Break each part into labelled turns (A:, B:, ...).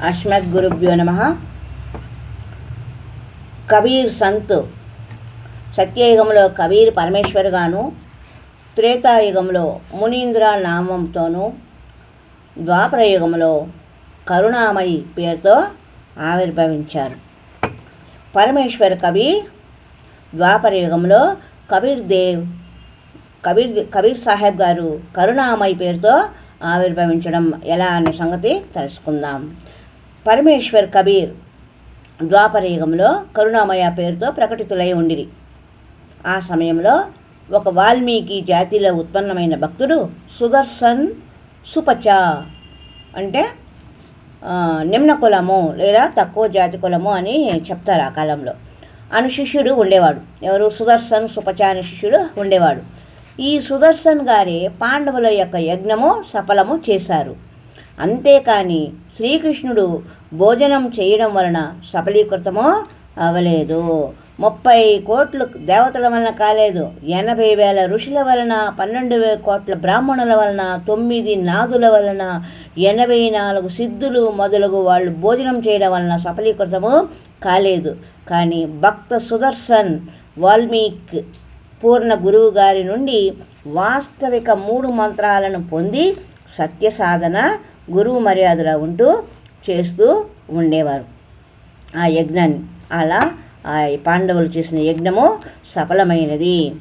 A: అస్మద్గురుభ్యో నమ. కబీర్ సంత్ సత్యయుగంలో కబీర్ పరమేశ్వరుగాను త్రేతాయుగంలో మునీంద్ర నామంతోనూ ద్వాపరయుగంలో కరుణామయి పేరుతో ఆవిర్భవించారు. పరమేశ్వర్ కవి ద్వాపరయుగంలో కబీర్ దేవ్ కబీర్ కబీర్ సాహెబ్ గారు కరుణామయి పేరుతో ఆవిర్భవించడం ఎలా అనే సంగతి తెలుసుకుందాం. పరమేశ్వర్ కబీర్ ద్వాపరయుగంలో కరుణామయ పేరుతో ప్రకటితులై ఉండిరి. ఆ సమయంలో ఒక వాల్మీకి జాతిలో ఉత్పన్నమైన భక్తుడు సుదర్శన్ సుపచ అంటే నిమ్న కులము లేదా తక్కువ జాతి కులము అని చెప్తారు ఆ కాలంలో. అను శిష్యుడు ఉండేవాడు. ఎవరు? సుదర్శన్ సుపచ అనే శిష్యుడు ఉండేవాడు. ఈ సుదర్శన్ గారే పాండవుల యొక్క యజ్ఞము సఫలము చేశారు. అంతేకాని శ్రీకృష్ణుడు భోజనం చేయడం వలన సఫలీకృతమో అవలేదు. ముప్పై కోట్లు దేవతల వలన కాలేదు. ఎనభై వేల ఋషుల వలన పన్నెండు వేల కోట్ల బ్రాహ్మణుల వలన తొమ్మిది నాదుల వలన ఎనభై నాలుగు సిద్ధులు మొదలగు వాళ్ళు భోజనం చేయడం వలన సఫలీకృతము కాలేదు. కానీ భక్త సుదర్శన్ వాల్మీక్ పూర్ణ గురువు గారి నుండి వాస్తవిక మూడు మంత్రాలను పొంది సత్య సాధన గురువు మర్యాదలా ఉంటూ చేస్తూ ఉండేవారు. ఆ యజ్ఞాన్ని అలా ఆ పాండవులు చేసిన యజ్ఞము సఫలమైనది.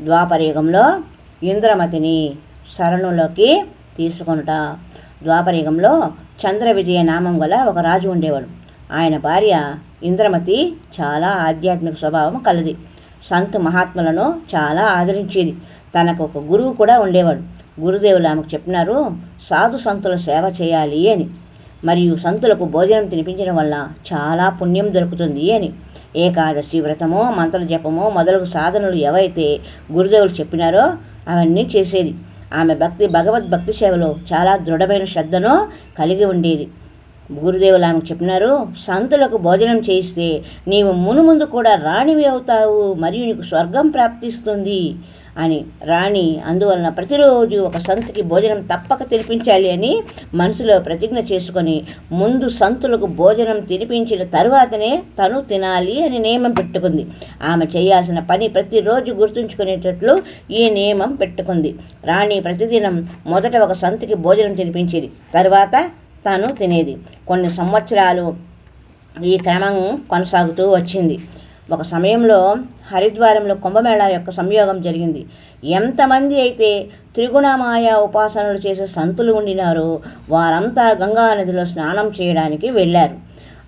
A: ద్వాపరయుగంలో ఇంద్రమతిని శరణులోకి తీసుకొనుట. ద్వాపరయుగంలో చంద్ర విజయ నామం గల ఒక రాజు ఉండేవాడు. ఆయన భార్య ఇంద్రమతి చాలా ఆధ్యాత్మిక స్వభావం కలది. సంత్ మహాత్ములను చాలా ఆదరించేది. తనకు ఒక గురువు కూడా ఉండేవాడు. గురుదేవులు ఆమెకు చెప్పినారు సాధు సంతుల సేవ చేయాలి అని. మరియు సంతులకు భోజనం తినిపించడం వల్ల చాలా పుణ్యం దొరుకుతుంది అని. ఏకాదశి వ్రతమో మంత్ర జపమో మొదలగు సాధనలు ఏవైతే గురుదేవులు చెప్పినారో అవన్నీ చేసేది. ఆమె భక్తి భగవద్భక్తి సేవలో చాలా దృఢమైన శ్రద్ధను కలిగి ఉండేది. గురుదేవులు ఆమెకు చెప్పినారు సంతులకు భోజనం చేయిస్తే నీవు మునుముందు కూడా రాణివి అవుతావు మరియు నీకు స్వర్గం ప్రాప్తిస్తుంది అని రాణి అందువలన ప్రతిరోజు ఒక సంతకి భోజనం తప్పక తినిపించాలి అని మనసులో ప్రతిజ్ఞ చేసుకొని ముందు సంతులకు భోజనం తినిపించిన తరువాతనే తను తినాలి అని నియమం పెట్టుకుంది. ఆమె చేయాల్సిన పని ప్రతిరోజు గుర్తుంచుకునేటట్లు ఈ నియమం పెట్టుకుంది. రాణి ప్రతిదినం మొదట ఒక సంతకి భోజనం తినిపించేది తర్వాత తాను తినేది. కొన్ని సంవత్సరాలు ఈ క్రమం కొనసాగుతూ వచ్చింది. ఒక సమయంలో హరిద్వారంలో కుంభమేళా యొక్క సంయోగం జరిగింది. ఎంతమంది అయితే త్రిగుణమాయ ఉపాసనలు చేసే సంతులు ఉండినారో వారంతా గంగా నదిలో స్నానం చేయడానికి వెళ్ళారు.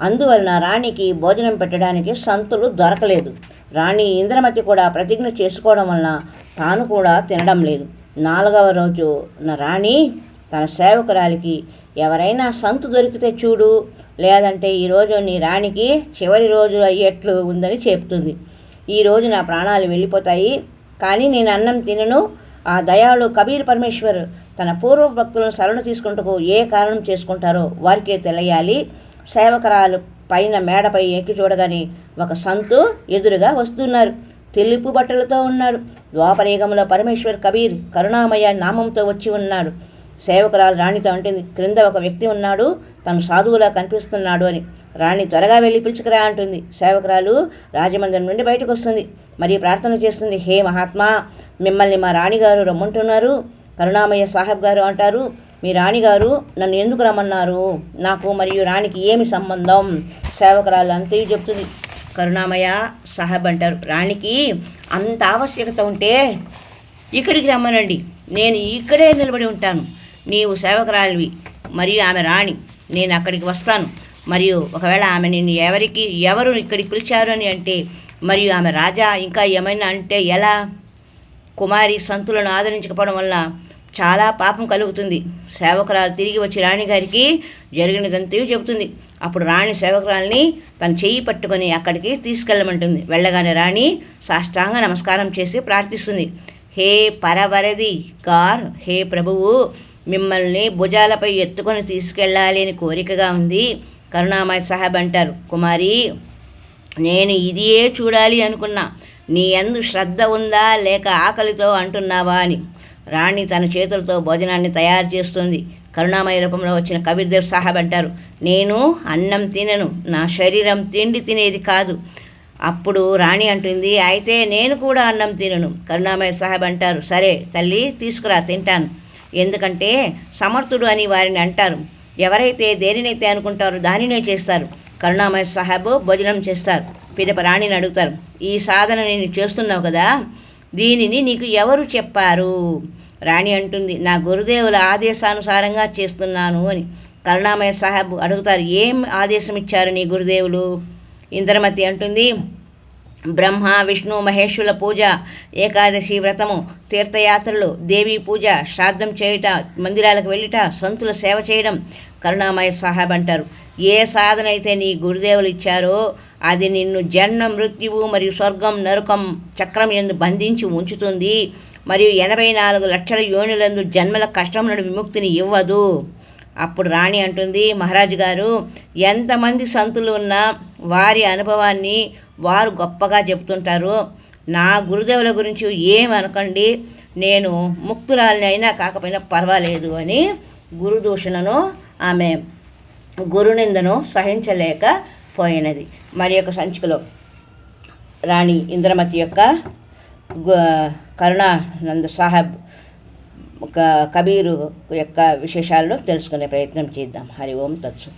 A: అందువలన రాణికి భోజనం పెట్టడానికి సంతులు దొరకలేదు. రాణి ఇంద్రమతి కూడా ప్రతిజ్ఞ చేసుకోవడం వలన తాను కూడా తినడం లేదు. నాలుగవ రోజు రాణి తన సేవకురాలికి ఎవరైనా సంతు దొరికితే చూడు లేదంటే ఈరోజు నీ రాణికి చివరి రోజు అయ్యేట్లు ఉందని చెప్తుంది ఈ రోజు నా ప్రాణాలు వెళ్ళిపోతాయి. కానీ నేను అన్నం తినను. ఆ దయాళు కబీర్ పరమేశ్వర్ తన పూర్వ భక్తులను శరణు తీసుకుంటకు ఏ కారణం చేసుకుంటారో వారికే తెలియాలి. సేవకరాలు పైన మేడపై ఎక్కి చూడగానే ఒక సంతు ఎదురుగా వస్తున్నారు. తెలుపు బట్టలతో ఉన్నాడు ద్వాపరేగంలో పరమేశ్వర్ కబీర్ కరుణామయ నామంతో వచ్చి ఉన్నాడు. సేవకురాలు రాణితో అంటుంది క్రింద ఒక వ్యక్తి ఉన్నాడు. తను సాధువులా కనిపిస్తున్నాడు అని. రాణి త్వరగా వెళ్ళి పిలుచుకురా అంటుంది. సేవకురాలు రాజమందిరం నుండి బయటకు వస్తుంది మరియు ప్రార్థన చేస్తుంది హే మహాత్మా మిమ్మల్ని మా రాణిగారు రమ్మంటున్నారు. కరుణామయ్య సాహెబ్ గారు అంటారు మీ రాణిగారు నన్ను ఎందుకు రమ్మన్నారు? నాకు మరియు రాణికి ఏమి సంబంధం? సేవకురాలు అంతే చెప్తుంది. కరుణామయ్య సాహెబ్ అంటారు రాణికి అంత ఆవశ్యకత ఉంటే ఇక్కడికి రమ్మనండి. నేను ఇక్కడే నిలబడి ఉంటాను. నీవు సేవకురాలివి మరియు ఆమె రాణి. నేను అక్కడికి వస్తాను. మరియు ఒకవేళ ఆమె నిన్ను ఎవరికి ఎవరు ఇక్కడికి పిలిచారు అని అంటే మరియు ఆమె రాజా ఇంకా ఏమైనా అంటే ఎలా? కుమారి సంతులను ఆదరించకపోవడం వల్ల చాలా పాపం కలుగుతుంది. సేవకురాలు తిరిగి వచ్చి రాణిగారికి జరిగినదంతా చెబుతుంది. అప్పుడు రాణి సేవకురాల్ని తన చెయ్యి పట్టుకొని అక్కడికి తీసుకెళ్ళమంటుంది. వెళ్ళగానే రాణి సాష్టాంగ నమస్కారం చేసి ప్రార్థిస్తుంది. హే పరవరది గార్ హే ప్రభువు మిమ్మల్ని భుజాలపై ఎత్తుకొని తీసుకెళ్ళాలి అని కోరికగా ఉంది. కరుణామయ సాహెబ్ అంటారు కుమారి నేను ఇదియే చూడాలి అనుకున్నా. నీ ఎందు శ్రద్ధ ఉందా లేక ఆకలితో అంటున్నావా అని. రాణి తన చేతులతో భోజనాన్ని తయారు చేస్తుంది. కరుణామయ రూపంలో వచ్చిన కబీర్దేవ్ సాహెబ్ అంటారు నేను అన్నం తినను. నా శరీరం తిండి తినేది కాదు. అప్పుడు రాణి అంటుంది అయితే నేను కూడా అన్నం తినను. కరుణామయ సాహెబ్ అంటారు సరే తల్లి తీసుకురా తింటాను. ఎందుకంటే సమర్థుడు అని వారిని అంటారు. ఎవరైతే దేనినైతే అనుకుంటారో దానినే చేస్తారు. కరుణామయ సాహెబ్ భోజనం చేస్తారు. పిదప రాణిని అడుగుతారు ఈ సాధన నేను చేస్తున్నావు కదా దీనిని నీకు ఎవరు చెప్పారు? రాణి అంటుంది నా గురుదేవుల ఆదేశానుసారంగా చేస్తున్నాను అని. కరుణామయ సాహెబ్ అడుగుతారు ఏం ఆదేశం ఇచ్చారు నీ గురుదేవులు? ఇంద్రమతి అంటుంది బ్రహ్మ విష్ణు మహేశ్వరుల పూజ ఏకాదశి వ్రతము తీర్థయాత్రలు దేవీ పూజ శ్రాద్ధం చేయుట మందిరాలకు వెళ్ళుట సంతుల సేవ చేయడం కరుణామయ సాహెబ్ అంటారు. ఏ సాధన అయితే నీ గురుదేవులు ఇచ్చారో అది నిన్ను జన్మ మృత్యువు మరియు స్వర్గం నరకం చక్రం ఎందు బంధించి ఉంచుతుంది. మరియు ఎనభై నాలుగు లక్షల యోనులందు జన్మల కష్టం నుండి విముక్తిని ఇవ్వదు. అప్పుడు రాణి అంటుంది మహారాజు గారు ఎంతమంది సంతులు ఉన్నా వారి అనుభవాన్ని వారు గొప్పగా చెబుతుంటారు. నా గురుదేవుల గురించి ఏమనకండి నేను ముక్తురాలిని అయినా కాకపోయినా పర్వాలేదు అని గురుదూషణను ఆమె గురునిందను సహించలేకపోయినది మరి యొక్క సంచికలో రాణి ఇంద్రమతి యొక్క కరుణానంద సాహెబ్ ఒక కబీరు యొక్క విశేషాలను తెలుసుకునే ప్రయత్నం చేద్దాం. హరి ఓం తత్సు